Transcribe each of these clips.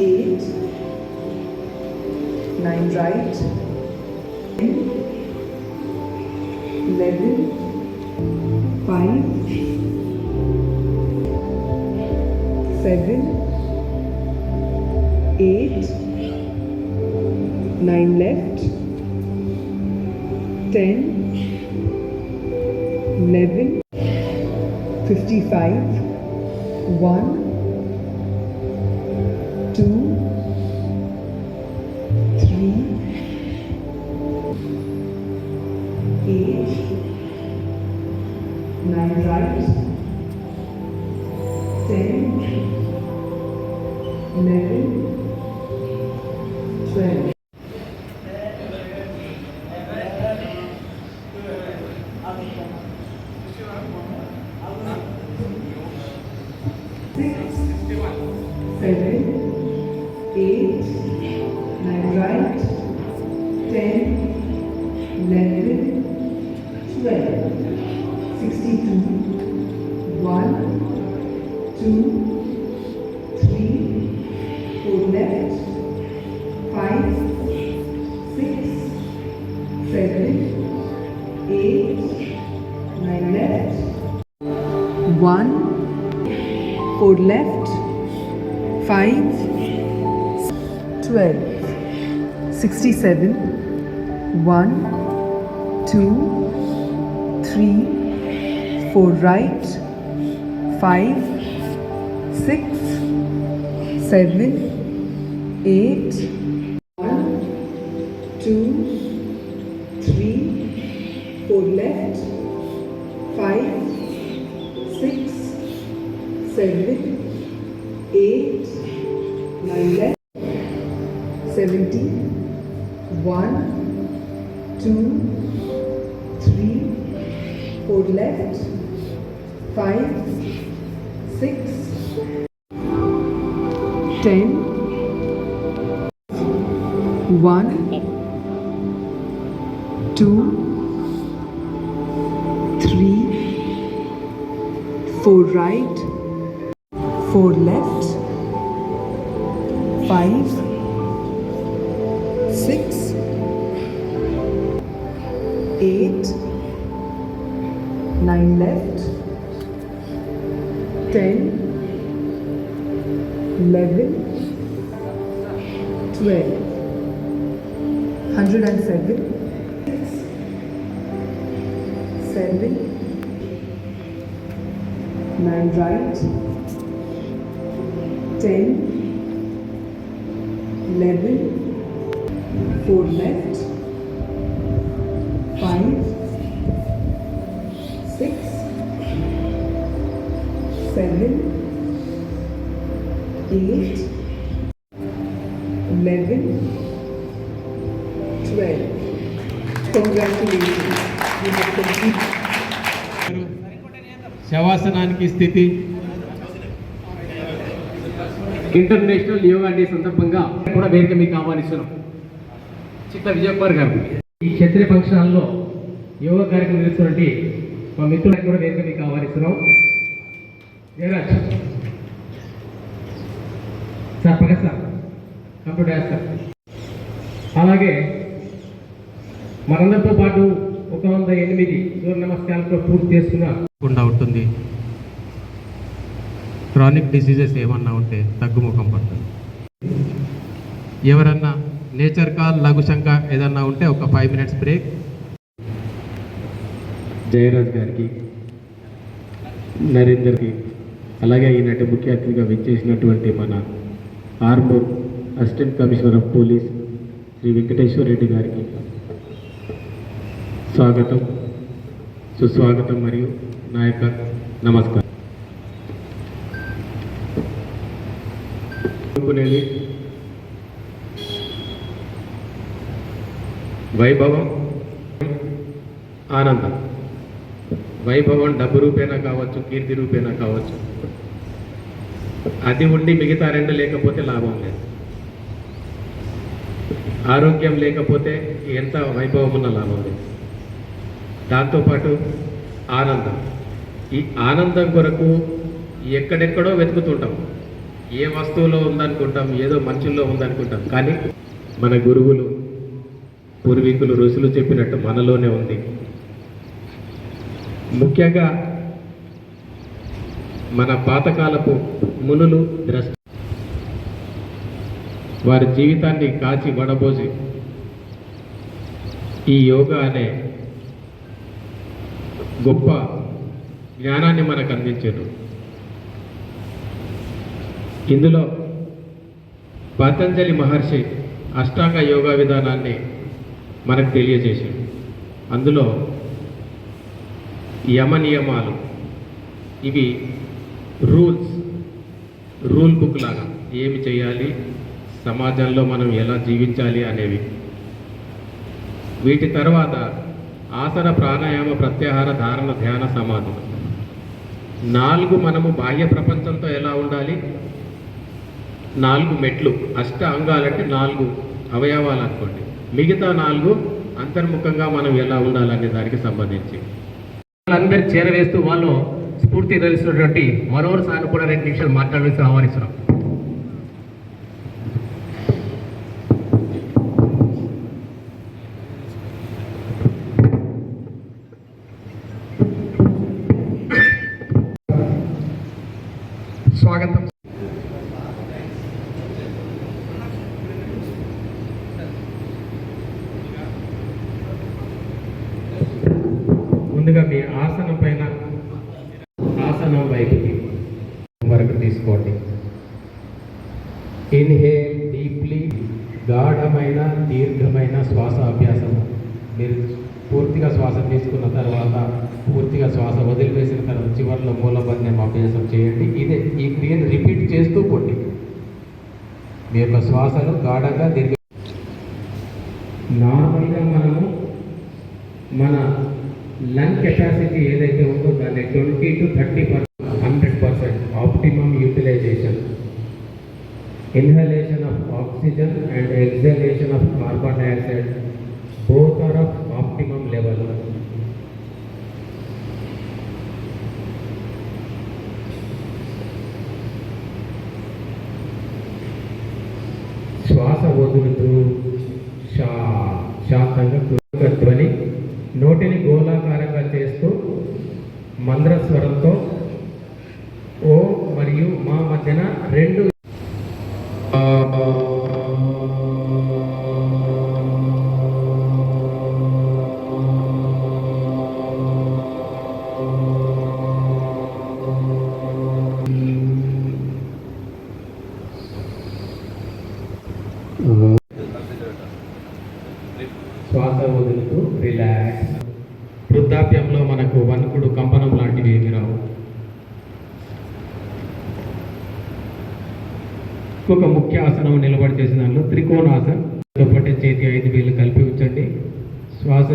eight, nine right, ten, eleven, five, seven, eight, nine left, ten, eleven, fifty-five, one nine right, ten, eleven, twelve. Six, seven, eight, nine right, two, three, four left, five, six, seven, eight, nine left, one, four left, five, twelve, sixty-seven, one, two, three, four right, five, six, seven, eight, one, two, three, four left, five, six, seven, eight, nine left, seventeen, one, two, three, four left, five, six, ten, one, two, three, four right, four left, five, six, eight, nine left, hundred and seven, seven, nine right, ten, eleven, four left, five, six, seven, eight, శవాసనానికి స్థితి. International yoga day సందర్భంగా కూడా వేదిక మీకు ఆహ్వానిస్తున్నాం. చిత్త విజయ్ కుమార్ గారు. ఈ క్షత్రియ ఫంక్షన్లో యోగా కార్యక్రమం నిర్వహిస్తున్నటువంటి మా మిత్రులకు కూడా వేదిక మీకు ఆహ్వానిస్తున్నాం. Jayaraj sir Bhagat sir computer sir. అలాగే మనందరితో పాటు ఒక వంద ఎనిమిది సూర్య నమస్కారాలతో పూర్తి చేసుకున్నకుండా ఉంటుంది. క్రానిక్ డిసీజెస్ ఏమన్నా ఉంటే తగ్గుముఖం పడుతుంది. ఎవరన్నా నేచర్ కాల్ లఘుశంక ఏదన్నా ఉంటే ఒక ఫైవ్ మినిట్స్ బ్రేక్. జయరాజ్ గారికి నరేందర్కి అలాగే ఈనాటి ముఖ్య అతిథిగా విచ్చేసినటువంటి మన Armoor assistant commissioner of police Shri Venkateswara Reddy గారికి స్వాగతం సుస్వాగతం మరియు నా యొక్క నమస్కారం. అనుకునేది వైభవం ఆనందం. వైభవం డబ్బు రూపేనా కావచ్చు కీర్తి రూపేనా కావచ్చు. అది ఉండి మిగతా రెండు లేకపోతే లాభం లేదు. ఆరోగ్యం లేకపోతే ఎంత వైభవం ఉన్న లాభం లేదు. దాంతోపాటు ఆనందం. ఈ ఆనందం కొరకు ఎక్కడెక్కడో వెతుకుతుంటాం. ఏ వస్తువులో ఉందనుకుంటాం ఏదో మనుషుల్లో ఉందనుకుంటాం. కానీ మన గురువులు పూర్వీకులు ఋషులు చెప్పినట్టు మనలోనే ఉంది. ముఖ్యంగా మన పాతకాలపు మునులు ద్రష్ట వారి జీవితాన్ని కాచి వడబోసి ఈ యోగా అనే గొప్ప జ్ఞానాన్ని మనకు అందించారు ఇందులో పతంజలి మహర్షి అష్టాంగ యోగా విధానాన్ని మనకు తెలియజేశాడు. అందులో యమ నియమాలు ఇవి రూల్స్ రూల్ బుక్ లాగా ఏమి చేయాలి సమాజంలో మనం ఎలా జీవించాలి అనేవి. వీటి తర్వాత ఆసన ప్రాణాయామ ప్రత్యాహార ధారణ ధ్యాన సమాధి. నాలుగు మనము బాహ్య ప్రపంచంతో ఎలా ఉండాలి? నాలుగు మెట్లు. అష్ట అంగాలంటే నాలుగు అవయవాలు అనుకోండి. మిగతా నాలుగు అంతర్ముఖంగా మనం ఎలా ఉండాలనే దానికి సంబంధించి. వాళ్ళందరూ చేరవేస్తూ వాళ్ళు స్ఫూర్తి తెలిసినటువంటి మనోహర్ సార్ కూడా రెండు నిమిషాలు మాట్లాడవలసి ఆహ్వానిస్తున్నాం. స్వాగతం ముందుగా మీ ఆసనం పైన ఆసనం వైపుకి వరకు తీసుకోండి. ఇన్హేల్ డీప్లీ గాఢమైన దీర్ఘమైన శ్వాస అభ్యాసం మీరు పూర్తిగా శ్వాస తీసుకున్న తర్వాత పూర్తిగా శ్వాస వదిలివేసిన తర్వాత చివరిలో మూలబంధం అభ్యాసం చేయండి. ఇదే ఈ క్రియను రిపీట్ చేస్తూ పోండి. మీ యొక్క శ్వాసను గాఢంగా దీర్ఘ నార్మల్గా మనము మన లంగ్ కెపాసిటీ ఏదైతే ఉందో దాన్ని twenty two thirty percent hundred percent optimum utilization. Inhalation of oxygen and exhalation of carbon dioxide. గోళాకారంగా చేస్తూ మంద్రస్వరంతో ఓ మరియు మా మధ్యన రెండు శ్వాస వదులుతూ రిలాక్స్ వృద్ధాప్యంలో మనకు వణుకుడు కంపనం లాంటివి ఏమి రావు. ఒక ముఖ్య ఆసనం నిలబడి చేసిన దానిలో త్రికోణాసనం. దుప్పటి చేతి ఐదు వేలు కలిపి ఉంచండి. శ్వాస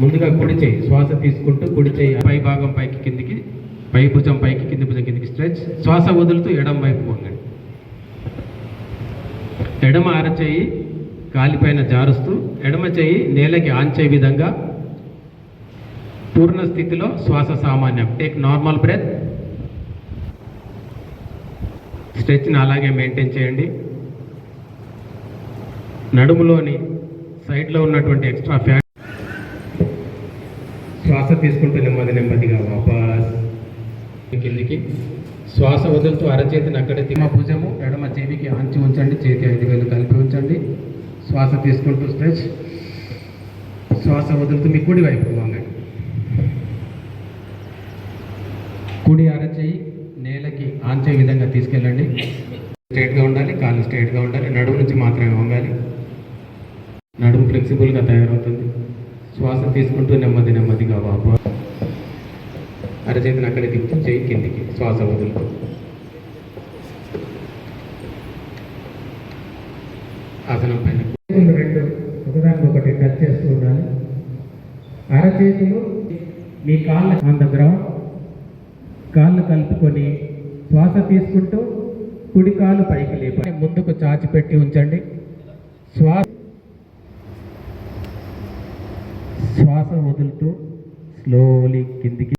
ముందుగా కుడి చేయి శ్వాస తీసుకుంటూ కుడి చేయి పై భాగం పైకి కిందికి పై భుజం పైకి కింది భుజం కిందికి స్ట్రెచ్. శ్వాస వదులుతూ ఎడం వైపు వంగండి. ఎడమ అరచేయి కాలిపైన జారుస్తూ ఎడమ చేయి నేలకి ఆంచే విధంగా పూర్ణ స్థితిలో శ్వాస సామాన్యం. టేక్ నార్మల్ బ్రెత్ స్ట్రెచ్ని అలాగే మెయింటైన్ చేయండి. నడుములోని సైడ్లో ఉన్నటువంటి ఎక్స్ట్రా ఫ్యాట్ శ్వాస తీసుకుంటూ నెమ్మది నెమ్మదిగా వాపస్ కిందికి. శ్వాస వదులుతూ అరచేతిని అక్కడే తిమ్మ భుజము ఎడమ చెవికి ఆంచి ఉంచండి చేతి ఐదు వేలు కలిపి ఉంచండి. శ్వాస తీసుకుంటూ స్ట్రెచ్ శ్వాస వదులుతూ మీ కుడి వైపు వంగండి. కుడి అరచేయి నేలకి ఆంచే విధంగా తీసుకెళ్ళండి. స్ట్రైట్గా ఉండాలి కాళ్ళు స్ట్రైట్గా ఉండాలి నడుము నుంచి మాత్రమే వంగాలి. నడుము ఫ్లెక్సిబుల్గా తయారవుతుంది. శ్వాస తీసుకుంటూ నెమ్మది నెమ్మదిగా వాపు అరచేతిని అక్కడే తిప్పుతూ చేయి కిందికి శ్వాస వదులుతూ. ఆసనం పైన రెండు ఒకదానికి ఒకటి టచ్ చేస్తూ ఉండాలి. అరచేతులు మీ కాళ్ళ ఆన్ ద గ్రౌండ్ కాళ్ళు కలుపుకొని శ్వాస తీసుకుంటూ కుడి కాలు పైకి లేపండి ముందుకు చాచిపెట్టి ఉంచండి. శ్వాస శ్వాస వదులుతూ స్లోలీ కిందికి